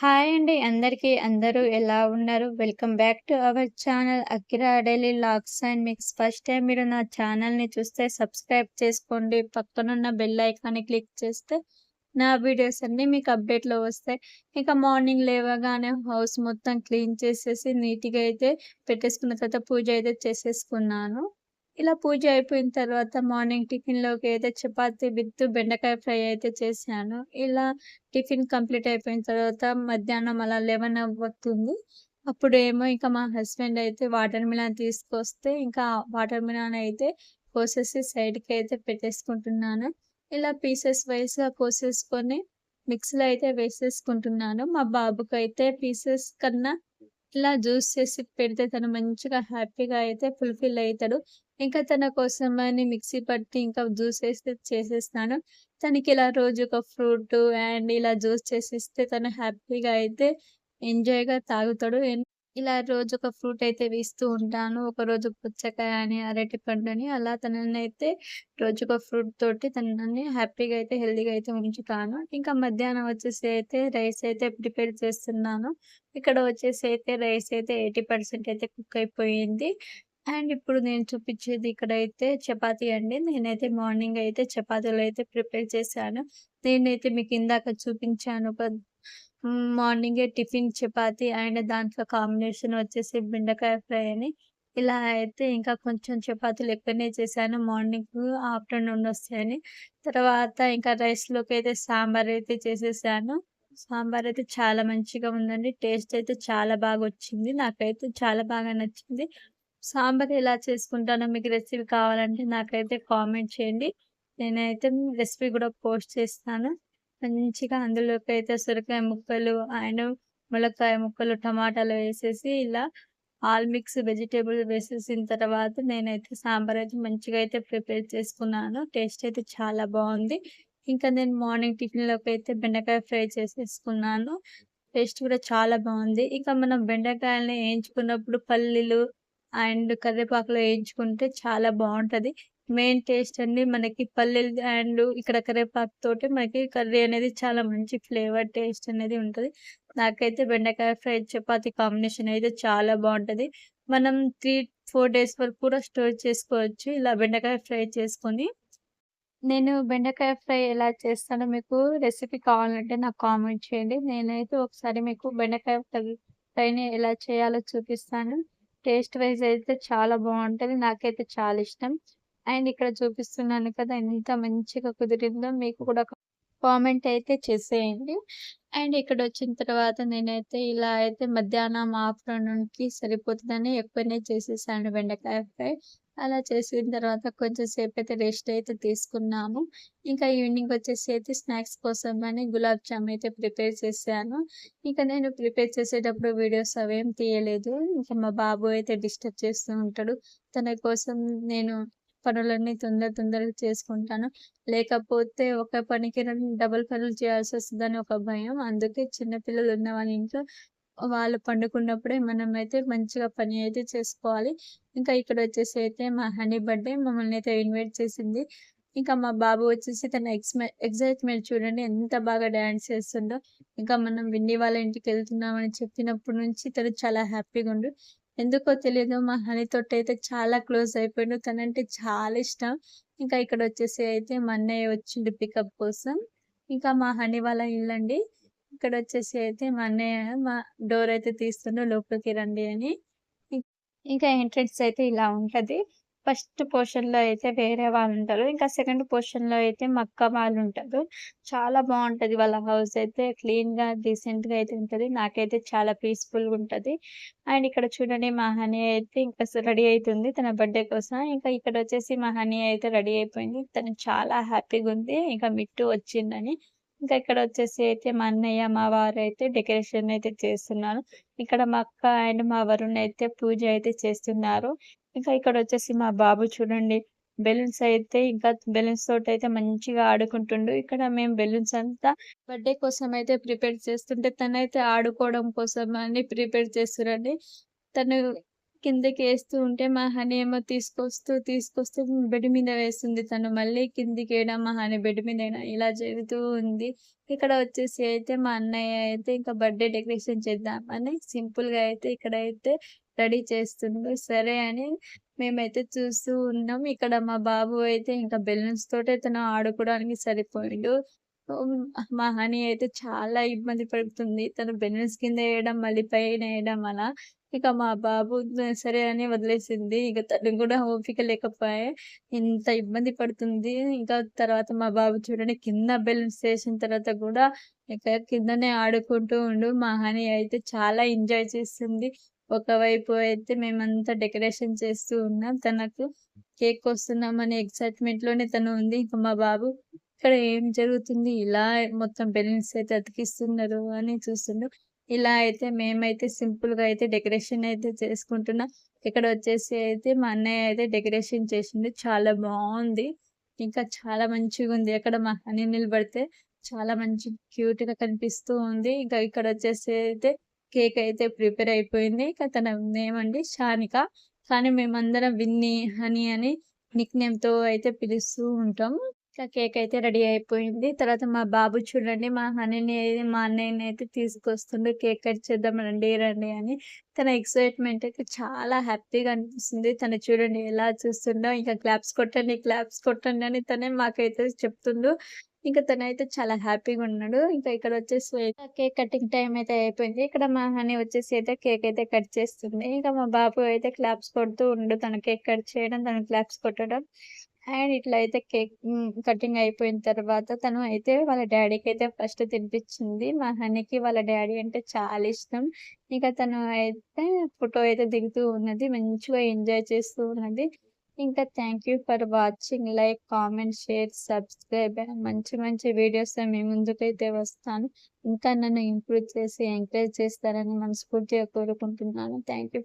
Hi అండి అందరికీ. అందరూ ఎలా ఉన్నారు? Welcome back to our channel Akira daily vlogs and మీకు ఫస్ట్ టైం మీరు నా ఛానల్‌ని చూస్తే సబ్స్క్రైబ్ చేసుకోండి. పక్కనున్న బెల్ ఐకాన్‌ని క్లిక్ చేస్తే నా వీడియోస్ అన్నీ మీకు అప్డేట్‌లో వస్తాయి. ఇంకా మార్నింగ్ లేవగానే హౌస్ మొత్తం క్లీన్ చేసేసి నీట్‌గా అయితే పెట్టేసుకున్న తర్వాత పూజ అయితే చేసేసుకున్నాను. ఇలా పూజ అయిపోయిన తర్వాత మార్నింగ్ టిఫిన్‌లోకి అయితే చపాతి విత్ బెండకాయ ఫ్రై అయితే చేశాను. ఇలా టిఫిన్ కంప్లీట్ అయిపోయిన తర్వాత మధ్యాహ్నం అలా 11 అవ్వుతుంది. అప్పుడేమో ఇంకా మా హస్బెండ్ అయితే వాటర్ మిలాన్ తీసుకొస్తే ఇంకా వాటర్ మిలాన్ అయితే కోసేసి సైడ్‌కి అయితే పెట్టేసుకుంటున్నాను. ఇలా పీసెస్ వైస్‌గా కోసేసుకొని మిక్సీలో అయితే వేసేసుకుంటున్నాను. మా బాబుకైతే పీసెస్ కన్నా ఇలా జ్యూస్ చేసి పెడితే తను మంచిగా హ్యాపీగా అయితే ఫుల్‌ఫిల్ అవుతాడు ఇంకా తన కోసం అని మిక్సీ పట్టి ఇంకా జ్యూస్ వేసి చేసేస్తాను. తనకి ఇలా రోజు ఒక ఫ్రూట్ అండ్ ఇలా జ్యూస్ చేసిస్తే తను హ్యాపీగా అయితే ఎంజాయ్‌గా తాగుతాడు. ఇలా రోజు ఒక ఫ్రూట్ అయితే వేస్తూ ఉంటాను. ఒకరోజు పుచ్చకాయ అని, అరటిపండని అలా తనని అయితే రోజు ఒక ఫ్రూట్ తోటి తనని హ్యాపీగా అయితే హెల్తీగా అయితే ఉంచుతాను. ఇంకా మధ్యాహ్నం వచ్చేసి అయితే రైస్ అయితే ప్రిపేర్ చేస్తున్నాను. ఇక్కడ వచ్చేసి అయితే రైస్ అయితే 80% అయితే కుక్ అయిపోయింది. అండ్ ఇప్పుడు నేను చూపించేది ఇక్కడైతే చపాతీ అండి. నేనైతే మార్నింగ్ అయితే చపాతీలు అయితే ప్రిపేర్ చేశాను. నేనైతే మీకు ఇందాక చూపించాను ఒక మార్నింగే టిఫిన్ చపాతి అండ్ దాంట్లో కాంబినేషన్ వచ్చేసి బెండకాయ ఫ్రై అని. ఇలా అయితే ఇంకా కొంచెం చపాతీలు ఎక్కువనే చేశాను. మార్నింగ్, ఆఫ్టర్‌నూన్ వస్తాయని. తర్వాత ఇంకా రైస్‌లోకి అయితే సాంబార్ అయితే చేసేసాను. సాంబార్ అయితే చాలా మంచిగా ఉందండి. టేస్ట్ అయితే చాలా బాగా వచ్చింది నాకైతే చాలా బాగా నచ్చింది. సాంబార్ ఎలా చేసుకుంటానో మీకు రెసిపీ కావాలంటే నాకైతే కామెంట్ చేయండి. నేనైతే రెసిపీ కూడా పోస్ట్ చేస్తాను. మంచిగా అందులోకి అయితే సొరకాయ ముక్కలు అండ్ ములక్కాయ ముక్కలు, టమాటాలు వేసేసి ఇలా ఆల్ మిక్స్ వెజిటేబుల్స్ వేసేసిన తర్వాత నేనైతే సాంబార్ అయితే మంచిగా అయితే ప్రిపేర్ చేసుకున్నాను. టేస్ట్ అయితే చాలా బాగుంది ఇంకా నేను మార్నింగ్ టిఫిన్‌లోకి అయితే బెండకాయ ఫ్రై చేసేసుకున్నాను. టేస్ట్ కూడా చాలా బాగుంది ఇంకా మనం బెండకాయలని వేయించుకున్నప్పుడు పల్లీలు అండ్ కరివేపాకులు వేయించుకుంటే చాలా బాగుంటుంది మెయిన్ టేస్ట్ అండి మనకి పల్లెలు అండ్ ఇక్కడ కరివేపాకు తోటి మనకి కర్రీ అనేది చాలా మంచి ఫ్లేవర్ టేస్ట్ అనేది ఉంటుంది నాకైతే బెండకాయ ఫ్రై, చపాతీ కాంబినేషన్ అయితే చాలా బాగుంటుంది మనం 3, 4 డేస్ వరకు కూడా స్టోర్ చేసుకోవచ్చు. ఇలా బెండకాయ ఫ్రై చేసుకొని. నేను బెండకాయ ఫ్రై ఎలా చేస్తానో మీకు రెసిపీ కావాలంటే నాకు కామెంట్ చేయండి. నేనైతే ఒకసారి మీకు బెండకాయ ఫ్రైని ఎలా చేయాలో చూపిస్తాను. టేస్ట్ వైజ్ అయితే చాలా బాగుంటుంది నాకైతే చాలా ఇష్టం. అండ్ ఇక్కడ చూపిస్తున్నాను కదా! ఎంత మంచిగా కుదిరిందో మీకు కూడా కామెంట్ అయితే చేసేయండి. అండ్ ఇక్కడ వచ్చిన తర్వాత నేనైతే ఇలా అయితే మధ్యాహ్నం, ఆఫ్టర్‌నూన్‌కి సరిపోతుందని ఎక్కువనే చేసేసాను బెండకాయ ఫ్రై. అలా చేసిన తర్వాత కొంచెం అయితే రెస్ట్ అయితే తీసుకున్నాము. ఇంకా ఈవినింగ్ వచ్చేసి అయితే స్నాక్స్ కోసమని గులాబ్ జామ్ అయితే ప్రిపేర్ చేశాను. ఇంకా నేను ప్రిపేర్ చేసేటప్పుడు వీడియోస్ అవేం తీయలేదు. ఇంకా మా బాబు అయితే డిస్టర్బ్ చేస్తూ ఉంటాడు. తన కోసం నేను పనులన్నీ తొందర తొందరగా చేసుకుంటాను. లేకపోతే ఒక పనికి రెండు డబుల్ పనులు వస్తుందని ఒక భయం. అందుకే చిన్న పిల్లలు ఉన్న వాళ్ళ ఇంట్లో వాళ్ళు పండుకున్నప్పుడే అయితే మంచిగా పని అయితే చేసుకోవాలి. ఇంకా ఇక్కడ వచ్చేసి అయితే మా హనీ బర్త్‌డే మమ్మల్ని అయితే ఇన్వైట్ చేసింది. ఇంకా మా బాబు వచ్చేసి తన ఎక్స్‌మె ఎక్సైట్‌మెంట్ చూడండి ఎంత బాగా డాన్స్ చేస్తుండో. ఇంకా మనం విన్ని వాళ్ళ ఇంటికి వెళ్తున్నామని చెప్పినప్పటి నుంచి తను చాలా హ్యాపీగా ఉండు. ఎందుకో తెలియదు మా హనీతోటైతే చాలా క్లోజ్ అయిపోయాడు తనంటే చాలా ఇష్టం. ఇంకా ఇక్కడ వచ్చేసి అయితే మా అన్నయ్య వచ్చిండు పికప్ కోసం. ఇంకా మా హనీ వాళ్ళ ఇల్లండి. ఇక్కడొచ్చేసి అయితే మా అన్నయ్య మా డోర్ అయితే తీస్తుండు లోపలికి రండి అని. ఇంకా ఎంట్రన్స్ అయితే ఇలా ఉంటది. ఫస్ట్ పోర్షన్‌లో అయితే వేరే వాళ్ళు ఉంటారు ఇంకా సెకండ్ పోర్షన్‌లో అయితే మక్క వాళ్ళు ఉంటారు చాలా బాగుంటుంది వాళ్ళ హౌస్ అయితే క్లీన్‌గా, డీసెంట్‌గా అయితే ఉంటది. నాకైతే చాలా పీస్‌ఫుల్‌గా ఉంటది. అండ్ ఇక్కడ చూడండి మహాని అయితే ఇంకా రెడీ అవుతుంది తన బర్త్‌డే కోసం. ఇంకా ఇక్కడ వచ్చేసి మహాని అయితే రెడీ అయిపోయింది. తను చాలా హ్యాపీగా ఉంది. ఇంకా మిట్టు వచ్చిందని. ఇంకా ఇక్కడ వచ్చేసి అయితే మా అన్నయ్య, మా వారు అయితే డెకరేషన్ అయితే చేస్తున్నారు. ఇక్కడ మా అక్క అండ్ మా వరుణ్ అయితే పూజ అయితే చేస్తున్నారు. ఇంకా ఇక్కడ వచ్చేసి మా బాబు చూడండి బెలూన్స్ అయితే ఇంకా బెలూన్స్ తోటి అయితే మంచిగా ఆడుకుంటుండు. ఇక్కడ మేము బెలూన్స్ అంతా బర్త్‌డే కోసం అయితే ప్రిపేర్ చేస్తుంటే తనైతే ఆడుకోవడం కోసం అని ప్రిపేర్ చేస్తురండి. తను కిందకి వేస్తూ ఉంటే మా హనీ ఏమో తీసుకొస్తూ, తీసుకొస్తూ బెడ్ మీద వేస్తుంది. తను మళ్ళీ కిందికేయడం మా హనీ బెడ్ మీద మీదేయడం ఇలా జరుగుతూ ఉంది. ఇక్కడ వచ్చేసి అయితే మా అన్నయ్య అయితే ఇంకా బర్త్‌డే డెకరేషన్ చేద్దామని సింపుల్‌గా అయితే ఇక్కడైతే రెడీ చేస్తుండు. సరే అని మేమైతే చూస్తూ ఉన్నాం. ఇక్కడ మా బాబు అయితే ఇంకా బెలూన్స్ తోటే తను ఆడుకోవడానికి సరిపోయిండు. మా హనీ అయితే చాలా ఇబ్బంది పడుతుంది. తను బెలూన్స్ కింద వేయడం మళ్ళీ పైన వేయడం అలా. ఇక మా బాబు సరే అని వదిలేసింది. ఇక తను కూడా ఓపిక లేకపోయే ఇంత ఇబ్బంది పడుతుంది. ఇంకా తర్వాత మా బాబు చూడండి కింద బెలూన్స్ వేసిన తర్వాత కూడా ఇక కిందనే ఆడుకుంటూ ఉండు. మా హనీ అయితే చాలా ఎంజాయ్ చేస్తుంది. ఒకవైపు అయితే మేమంతా డెకరేషన్ చేస్తూ ఉన్నాం. తనకు కేక్ వస్తున్నామనే ఎక్సైట్మెంట్లోనే తను ఉంది. ఇంకా మా బాబు ఇక్కడ ఏం జరుగుతుంది? ఇలా మొత్తం బెలూన్స్ అయితే అతికిస్తున్నారు అని చూస్తుండు. ఇలా అయితే మేమైతే సింపుల్‌గా అయితే డెకరేషన్ అయితే చేసుకుంటున్నాం. ఇక్కడ వచ్చేసి అయితే మా అన్నయ్య అయితే డెకరేషన్ చేసింది చాలా బాగుంది ఇంకా చాలా మంచిగా ఉంది అక్కడ మా హనీ నిలబడితే చాలా మంచి క్యూట్‌గా కనిపిస్తూ ఉంది. ఇంకా ఇక్కడ వచ్చేసి అయితే కేక్ అయితే ప్రిపేర్ అయిపోయింది. ఇంకా తన నేమ్ అండి షానిక. కానీ మేమందరం విన్నీ, హనీ అని నిక్ నేమ్‌తో అయితే పిలుస్తూ ఉంటాం. కేక్ అయితే రెడీ అయిపోయింది. తర్వాత మా బాబు చూడండి మా హనీని మా అన్నయ్యని అయితే తీసుకొస్తుండు. కేక్ కట్ చేద్దాం రండి, రండి అని. తన ఎక్సైట్‌మెంట్ అయితే చాలా హ్యాపీగా అనిపిస్తుంది. తను చూడండి ఎలా చూస్తుండో ఇంకా క్లాప్స్ కొట్టండి, క్లాప్స్ కొట్టండి అని తనే మాకైతే చెప్తుండు. ఇంకా తనైతే చాలా హ్యాపీగా ఉన్నాడు. ఇంకా ఇక్కడ వచ్చేసి కేక్ కటింగ్ టైం అయితే అయిపోయింది. ఇక్కడ మా హనీ వచ్చేసి అయితే కేక్ అయితే కట్ చేస్తుంది. ఇంకా మా బాబు అయితే క్లాప్స్ కొడుతూ ఉండు. తన కేక్ కట్ చేయడం, తన క్లాప్స్ కొట్టడం. అండ్ ఇట్లా అయితే కేక్ కటింగ్ అయిపోయిన తర్వాత తను అయితే వాళ్ళ డాడీకి అయితే ఫస్ట్ తినిపించింది. మా హనీకి వాళ్ళ డాడీ అంటే చాలా ఇష్టం. ఇంకా తను అయితే ఫోటో అయితే దిగుతూ ఉన్నది. మంచిగా ఎంజాయ్ చేస్తూ ఉన్నది. ఇంకా thank you for watching. Like, comment, share, subscribe మంచి మంచి వీడియోస్ మీ ముందుకైతే వస్తాను. ఇంకా నన్ను ఇంప్రూవ్ చేసి ఎంకరేజ్ చేస్తారని మనస్ఫూర్తిగా కోరుకుంటున్నాను. Thank you.